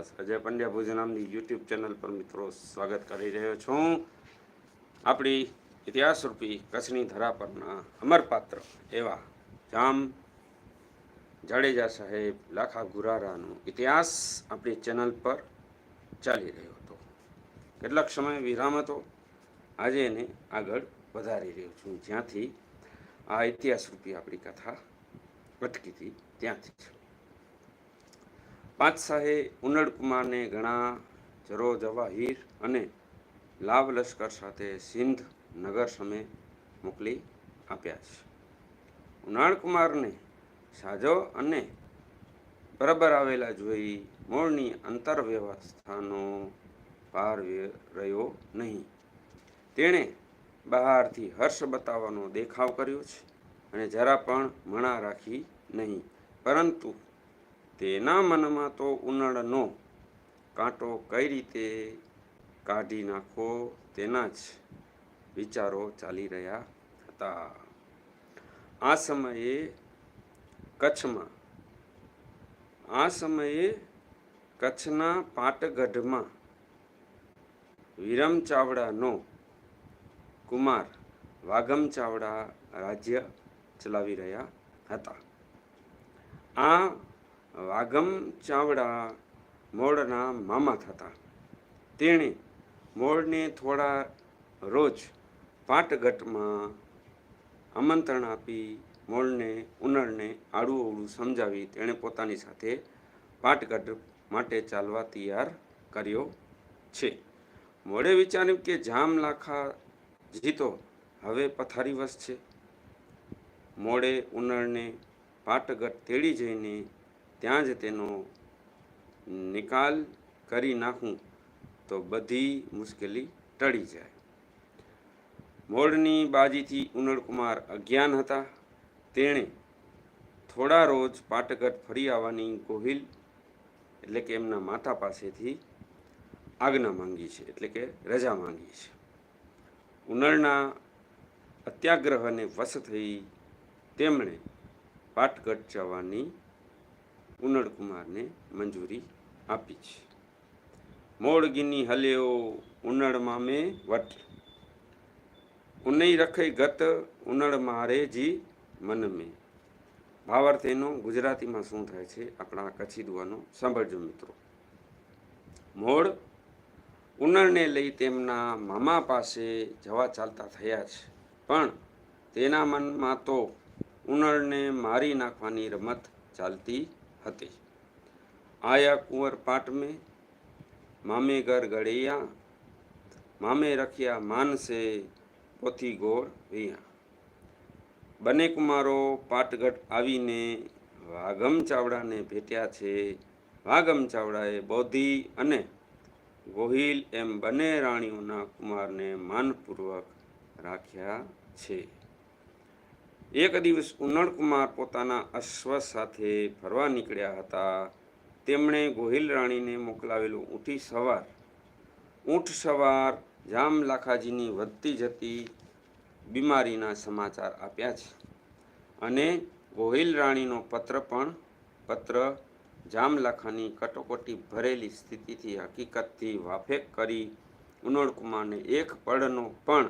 ખાસ અજય પંડ્યા ભુજ નામની YouTube channel પર મિત્રો સ્વાગત કરી રહ્યો છું. આપણી ઇતિહાસરૂપી કચ્છની ધરા પરના અમરપાત્ર એવા જામ જાડેજા સાહેબ લાખા ગુરારાનો ઇતિહાસ આપણી ચેનલ પર ચાલી રહ્યો હતો. કેટલાક સમય વિરામ હતો. આજે એને આગળ વધારી રહ્યો છું. જ્યાંથી આ ઇતિહાસરૂપી આપણી કથા અટકી હતી. ત્યાંથી પાતશાહે ઉનડકુમારને ઘણા જરો જવાહીર અને લાભ લશ્કર સાથે સિંધ નગર સમે મોકલી આપ્યા છે. ઉનાળકુમારને સાજો અને બરાબર આવેલા જોઈ મૂળની અંતરવ્યવસ્થાનો પાર રહ્યો નહીં. તેણે બહારથી હર્ષ બતાવવાનો દેખાવ કર્યો છે અને જરા પણ મણા રાખી નહીં. પરંતુ તેના મનમાં તો ઉનાળાનો કાંટો કઈ રીતે કાઢી નાખો તેના જ વિચારો ચાલી રહ્યા હતા. આ સમયે કચ્છમાં, આ સમયે કચ્છના પાટગઢમાં વિરમ ચાવડાનો કુમાર વાગમ ચાવડા રાજ્ય ચલાવી રહ્યા હતા. આ વાગમ ચાવડા મોળના મામા થતા. તેણે મોળને થોડા રોજ પાટગટમાં આમંત્રણ આપી મોળને ઉનળને આડું અવળું સમજાવી તેણે પોતાની સાથે પાટગઢ માટે ચાલવા તૈયાર કર્યો છે. મોડે વિચાર્યું કે જામ લાખા જીતો, હવે પથારીવશ છે. મોડે ઉનળને પાટગઢ તેડી જઈને ત્યાં જ તેનો નિકાલ કરી નાખું તો બધી મુશ્કેલી ટળી જાય. મોડની બાજીથી ઉનળકુમાર અજ્ઞાન હતા. તેણે થોડા રોજ પાટગઢ ફરી આવવાની ગોહિલ એટલે કે એમના માતા પાસેથી આજ્ઞા માંગી છે, એટલે કે રજા માંગી છે. ઉનળના અત્યાગ્રહને વશ થઈ તેમણે પાટગઢ જવાની ઉનળકુમારને મંજૂરી આપી છે. મોળગીની હલ્યો ઉનળમાં મેં વટ. ઉનઈ રખઈ ગત ઉનળ મારે જી મન મેં. ભાવાર્થ એનો ગુજરાતીમાં શું થાય છે? આપણા કચ્છી દુવાનો સાંભળજો મિત્રો. મોળ ઉનળને લઈ તેમના મામા પાસે જવા ચાલતા થયા છે. પણ તેના મનમાં તો ઉનળને મારી નાખવાની રમત ચાલતી હતી. આયા કુંવર પાટ મેં મામે ઘર ગળૈયા મામે રખ્યા માનસે પોથી ગોળ વિયા બંને કુમારો પાટગઢ આવીને વાઘમ ચાવડાને ભેટ્યા છે. વાઘમ ચાવડાએ બોધી અને ગોહિલ એમ બંને રાણીઓના કુમારને માનપૂર્વક રાખ્યા છે. એક દિવસ ઉનળકુમાર પોતાના અશ્વ સાથે ફરવા નીકળ્યા હતા. તેમણે ગોહિલ રાણીને મોકલાવેલું ઊંઠી સવાર, ઊંઠ સવાર જામલાખાજીની વધતી જતી બીમારીના સમાચાર આપ્યા છે. અને ગોહિલ રાણીનો પત્ર પણ, પત્ર જામલાખાની કટોકટી ભરેલી સ્થિતિથી હકીકતથી વાફેક કરી ઉનળકુમારને એક પળનો પણ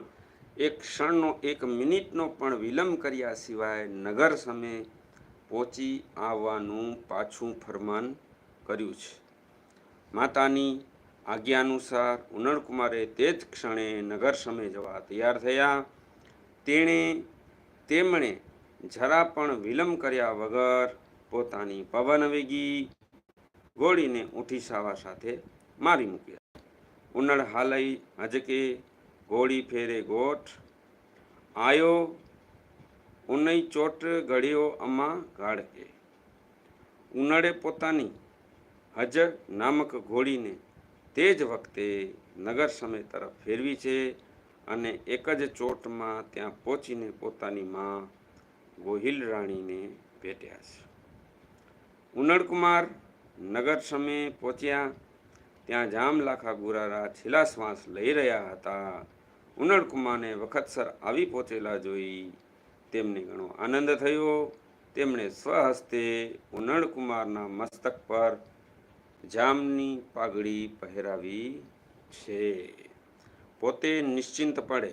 એક ક્ષણનો, એક મિનિટનો પણ વિલંબ કર્યા સિવાય નગર સામે પહોંચી આવવાનું પાછું ફરમાન કર્યું છે. માતાની આજ્ઞા અનુસાર ઉનળકુમારે તે જ ક્ષણે નગર સામે જવા તૈયાર થયા. તેણે, તેમણે જરા પણ વિલંબ કર્યા વગર પોતાની પવન વેગી ગોળીને ઉઠી સાવા સાથે મારી મૂક્યા. ઉનળ હાલઈ હજકે ગોળી ફેરે ગોઠ. આયો ઉનઈ ચોટ ગળ્યો અમા ગાળકે. ઉનળે પોતાની હજ નામક ઘોડીને તે જ વખતે નગર સમય તરફ ફેરવી છે અને એક જ ચોટમાં ત્યાં પહોંચીને પોતાની માં ગોહિલ રાણીને ભેટ્યા છે. ઉનળકુમાર નગર સમયે પહોંચ્યા. ત્યાં જામલાખા ગુરારા છેલ્લા શ્વાસ લઈ રહ્યા હતા. ઉનળકુમારને વખતસર આવી પહોંચેલા જોઈ તેમને ઘણો આનંદ થયો. તેમણે સ્વહસ્તે ઉનળકુમારના મસ્તક પર જામની પાઘડી પહેરાવી છે. પોતે નિશ્ચિંતપણે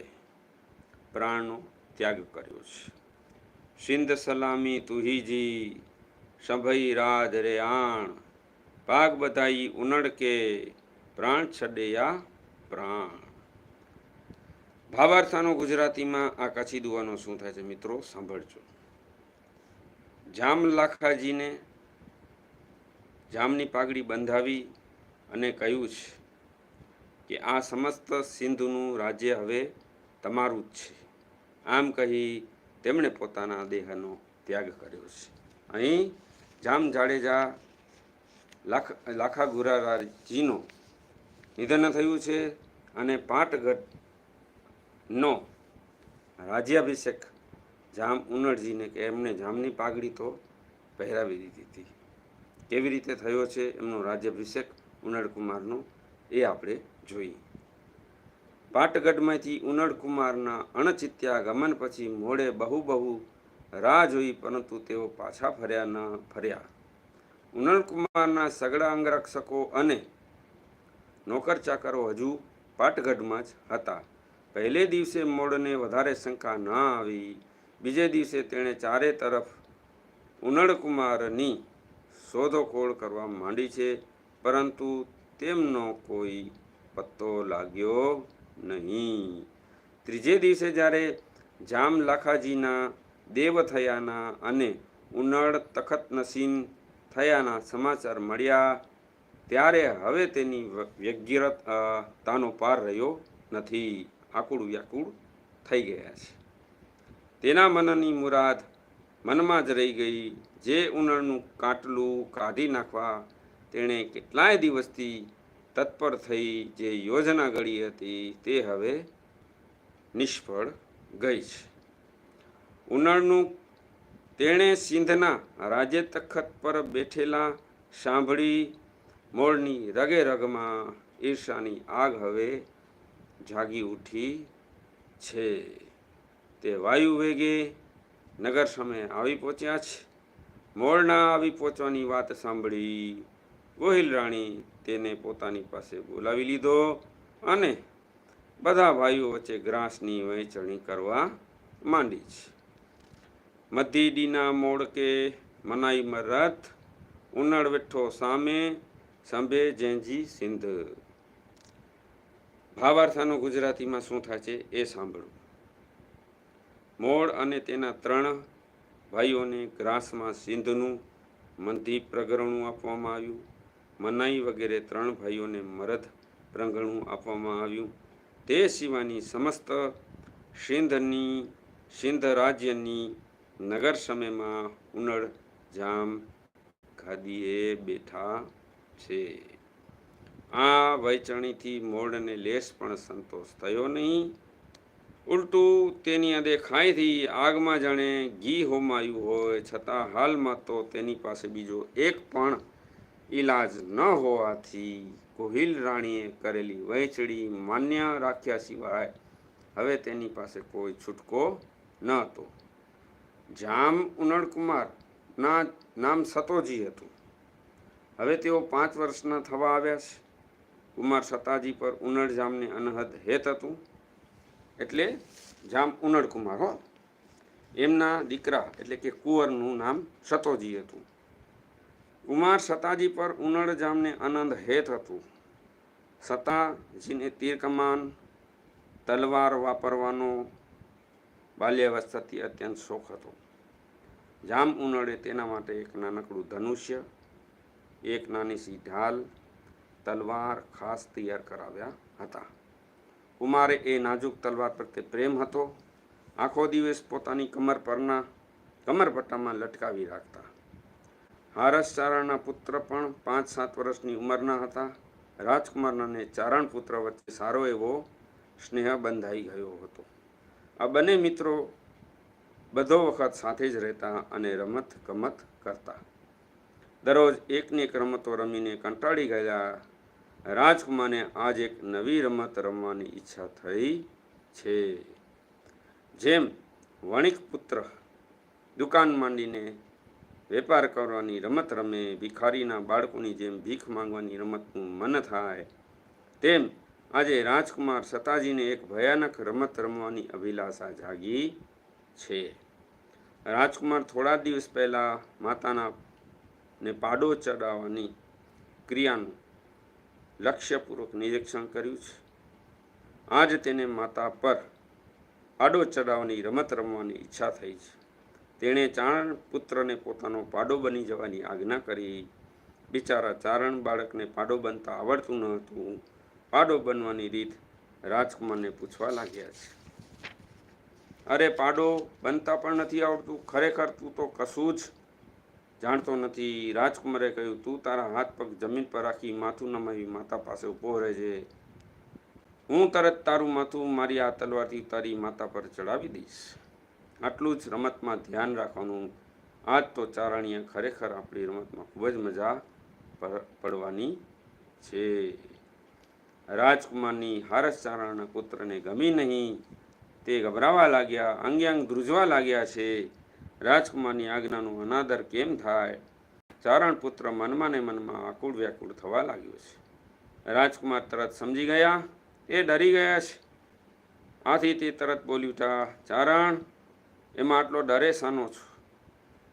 પ્રાણનો ત્યાગ કર્યો છે. સિંધ સલામી તુહીજી સભઈ રાજ રે આણ, ભાગ બધાઈ ઉનડ કે પ્રાણ છડેયા પ્રાણ. ભાવાર્થાનો ગુજરાતીમાં આ કચ્છી દુવાનો શું થાય છે મિત્રો? સાંભળજો. જામ લાખાજીને જામની પાઘડી બંધાવી અને કહ્યું છે કે આ સમસ્ત સિંધુનું રાજ્ય હવે તમારું જ છે. આમ કહી તેમણે પોતાના દેહનો ત્યાગ કર્યો છે. અહીં જામ જાડેજા લાખ લાખા ગુરારાજીનું નિધન થયું છે અને પાટગઢનો રાજ્યાભિષેક જામ ઉનડજીને કે એમને જામની પાઘડી તો પહેરાવી દીધી હતી. કેવી રીતે થયો છે એમનો રાજ્યાભિષેક ઉનડકુમારનો એ આપણે જોઈએ. પાટગઢમાંથી ઉનડકુમારના અણચિત્યા ગમન પછી મોડે બહુ બહુ રાહ જોઈ પરંતુ તેઓ પાછા ફર્યા ન ફર્યા. ઉનડકુમારના સગડા અંગરક્ષકો અને નોકર ચાકરો હજુ પાટગઢમાં જ હતા. પહેલે દિવસે મોડને વધારે શંકા ન આવી. બીજે દિવસે તેણે ચારે તરફ ઉનળકુમારની શોધખોળ કરવા માંડી છે, પરંતુ તેમનો કોઈ પત્તો લાગ્યો નહીં. ત્રીજે દિવસે જ્યારે જામ લાખાજીના દેવ થયાના અને ઉનળ તખત નસીન થયાના સમાચાર મળ્યા, ત્યારે હવે તેની વ્યગ્રતાનો પાર રહ્યો નથી. આકુળ વ્યાકુળ થઈ ગયા છે. તેના મનની મુરાદ મનમાં જ રહી ગઈ. જે ઉનળનું કાટલું કાઢી નાખવા તેણે કેટલાય દિવસથી તત્પર થઈ જે યોજના ઘડી હતી તે હવે નિષ્ફળ ગઈ છે. ઉનળનું તેણે સિંધના રાજ્ય તખત પર બેઠેલા સાંભળી મોળની રગે રગમાં ઈર્ષાની આગ હવે જાગી ઉઠી છે. તે વાયુ વેગે નગર સામે આવી પહોંચ્યા છે. મોરના આવી પહોંચવાની વાત સાંભળી ગોહિલ રાણી તેને પોતાની પાસે બોલાવી લીધો અને બધા ભાઈઓ વચ્ચે ગ્રાસની વહેંચણી કરવા માંડી છે. મધીડીના મોડકે મોડ મનાઈ રથ ઉનળ વેઠો સામે સંભે જેંજી સિંધ ભાવાર્થાનો ગુજરાતીમાં શું થાય છે એ સાંભળો. મોડ અને તેના ત્રણ ભાઈઓને ગ્રાસમાં સિંધનું મંદી પ્રગરણું આપવામાં આવ્યું. મનાઈ વગેરે ત્રણ ભાઈઓને મરદ પ્રગરણું આપવામાં આવ્યું. તે સિવાયની સમસ્ત સિંધની, સિંધ રાજ્યની નગર સમયમાં ઉનળ જામ ખાદીએ બેઠા છે. આ વહેંચણીથી મોડને લેશ પણ સંતોષ થયો નહીં. ઉલટું તેની અદેખાઈથી આગમાં જાણે ઘી હોમાયું હોય, છતાં હાલમાં તો તેની પાસે બીજો એક પણ ઈલાજ ન હોવાથી કોહિલ રાણીએ કરેલી વહેંચણી માન્ય રાખ્યા સિવાય હવે તેની પાસે કોઈ છૂટકો ન હતો. જામ ઉનળકુમાર ના, નામ સતોજી હતું. હવે તેઓ પાંચ વર્ષના થવા આવ્યા છે. કુમાર સતાજી પર ઉનડ જામને અનહદ હેત હતું. એટલે જામ ઉનળ કુમાર હો. એમના દીકરા એટલે કે કુંવરનું નામ સતોજી હતું. કુમાર સતાજી પર ઉનડ જામને અનંદ હેત હતું. સતાજીને તીર કમાન તલવાર વાપરવાનો બાલ્યાવસ્થાથી અત્યંત શોખ હતો. જામ ઉનળે તેના માટે એક નાનકડું ધનુષ્ય, એક નાની સી ઢાલ તલવાર ખાસ તૈયાર કરાવ્યા હતા. કુમારે એ નાજુક તલવાર પ્રત્યે પ્રેમ હતો. આખો દિવસ પોતાની કમર પરના કમરપટ્ટામાં લટકાવી રાખતા. હારસ ચારણના પુત્ર પણ પાંચ સાત વર્ષની ઉંમરના હતા. રાજકુમારના અને ચારણ પુત્ર વચ્ચે સારો એવો સ્નેહ બંધાઈ ગયો હતો. આ બંને મિત્રો બધો વખત સાથે જ રહેતા અને રમત ગમત કરતા. દરરોજ એકની એક રમતો રમીને કંટાળી ગયેલા રાજકુમારને આજ એક નવી રમત રમવાની ઈચ્છા થઈ છે. જેમ વણિક પુત્ર દુકાન માંડીને વેપાર કરવાની રમત રમે, ભિખારીના બાળકોની જેમ ભીખ માંગવાની રમતનું મન થાય, તેમ આજે રાજકુમાર સતાજીને એક ભયાનક રમત રમવાની અભિલાષા જાગી છે. રાજકુમાર થોડા દિવસ પહેલાં માતાના ને પાડો ચડાવવાની ક્રિયાનું લક્ષ્યપૂર્વક નિરીક્ષણ કર્યું છે. આજ તેને માતા પર પાડો ચડાવવાની રમત રમવાની ઈચ્છા થઈ છે. તેણે ચારણ પુત્રને પોતાનો પાડો બની જવાની આજ્ઞા કરી. બિચારા ચારણ બાળકને પાડો બનતા આવડતું ન હતું. પાડો બનવાની રીત રાજકુમારને પૂછવા લાગ્યા છે. અરે પાડો બનતા પણ નથી આવડતું. ખરેખર તું તો કશું જ જાણતો નથી. રાજકુમારે કહ્યું, તું તારા હાથ પગ જમીન પર રાખી માથું નમાવી, માતા પાસે ઊભો રહેજે હું તરત તારું માથું મારી આ તલવારથી તારી માતા પર ચડાવી દઈશ. આટલું જ રમતમાં ધ્યાન રાખવાનું. આજ તો ચારણીયા ખરેખર આપણી રમતમાં ખૂબ જ મજા પડવાની છે. રાજકુમારની હારસ ચારણના પુત્રને ગમી નહીં. તે ગભરાવા લાગ્યા અંગે અંગ ધ્રુજવા લાગ્યા છે. રાજકુમારની આજ્ઞાનો અનાદર કેમ થાય? ચારણ પુત્ર મનમાં ને મનમાં આકુળ વ્યાકુળ થવા લાગ્યો છે. રાજકુમાર તરત સમજી ગયા, એ ડરી ગયા છે. આથી તે તરત બોલી ઉઠા ચારણ, એમાં આટલો ડરે સાનો છો?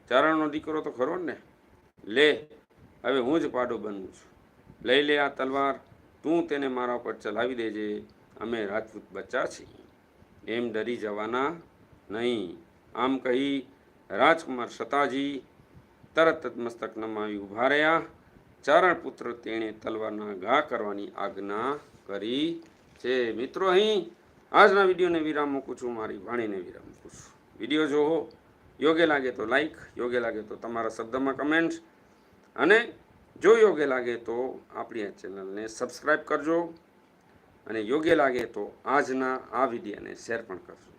ચારણનો દીકરો તો ખરો ને? લે, હવે હું જ પાડો બનું છું. લઈ લે આ તલવાર, તું તેને મારા પર ચલાવી દેજે. અમે રાજપૂત બચ્ચા છીએ. એમ ડરી જવાના નહીં. આમ કહી રાજકુમાર સતાજી તરત જ મસ્તક નમાવી ઊભા રહ્યા. ચારણ પુત્ર તેણે તલવારના ઘા કરવાની આજ્ઞા કરી છે. મિત્રો, અહીં આજના વિડીયોને વિરામ મૂકું છું. મારી વાણીને વિરામ મૂકું છું. વીડિયો જોવો. યોગ્ય લાગે તો લાઈક યોગ્ય લાગે તો તમારા શબ્દમાં કમેન્ટ અને જો યોગ્ય લાગે તો આપણી આ ચેનલને સબસ્ક્રાઈબ કરજો અને યોગ્ય લાગે તો આજના આ વિડીયોને શેર પણ કરજો.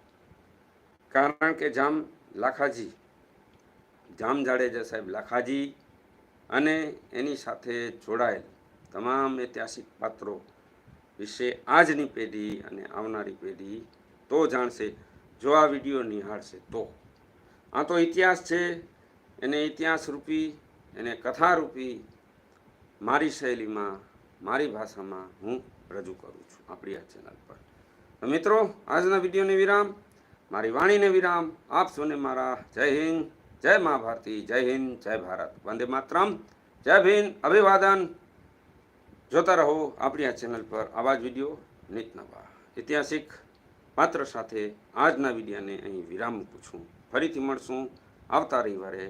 કારણ કે જામ લાખાજી, જામ જાડેજા સાહેબ લાખાજી અને એની સાથે જોડાયેલ તમામ ઐતિહાસિક પાત્રો વિશે આજની પેઢી અને આવનારી પેઢી તો જાણશે, જો આ વીડિયો નિહાળશે તો. આ તો ઇતિહાસ છે, એને ઇતિહાસ રૂપી એને કથા રૂપી મારી શૈલીમાં, મારી ભાષામાં હું રજૂ કરું છું આપણી આ ચેનલ પર. મિત્રો, આજના વિડીયોને વિરામ. મારી વાણીને વિરામ. આપ સૌને મારા જય હિન્દ, જય મા ભારતી, જય હિન્દ, જય ભારત. વંદે માતરમ. જય ભીન અભિવાદન. જોતા રહો આપણી આ ચેનલ પર આવા જ વીડિયો નિત નવા ઐતિહાસિક પાત્ર સાથે આજના વિડીયાને અહીં વિરામ મૂકું છું. ફરીથી મળશું આવતા રવિવારે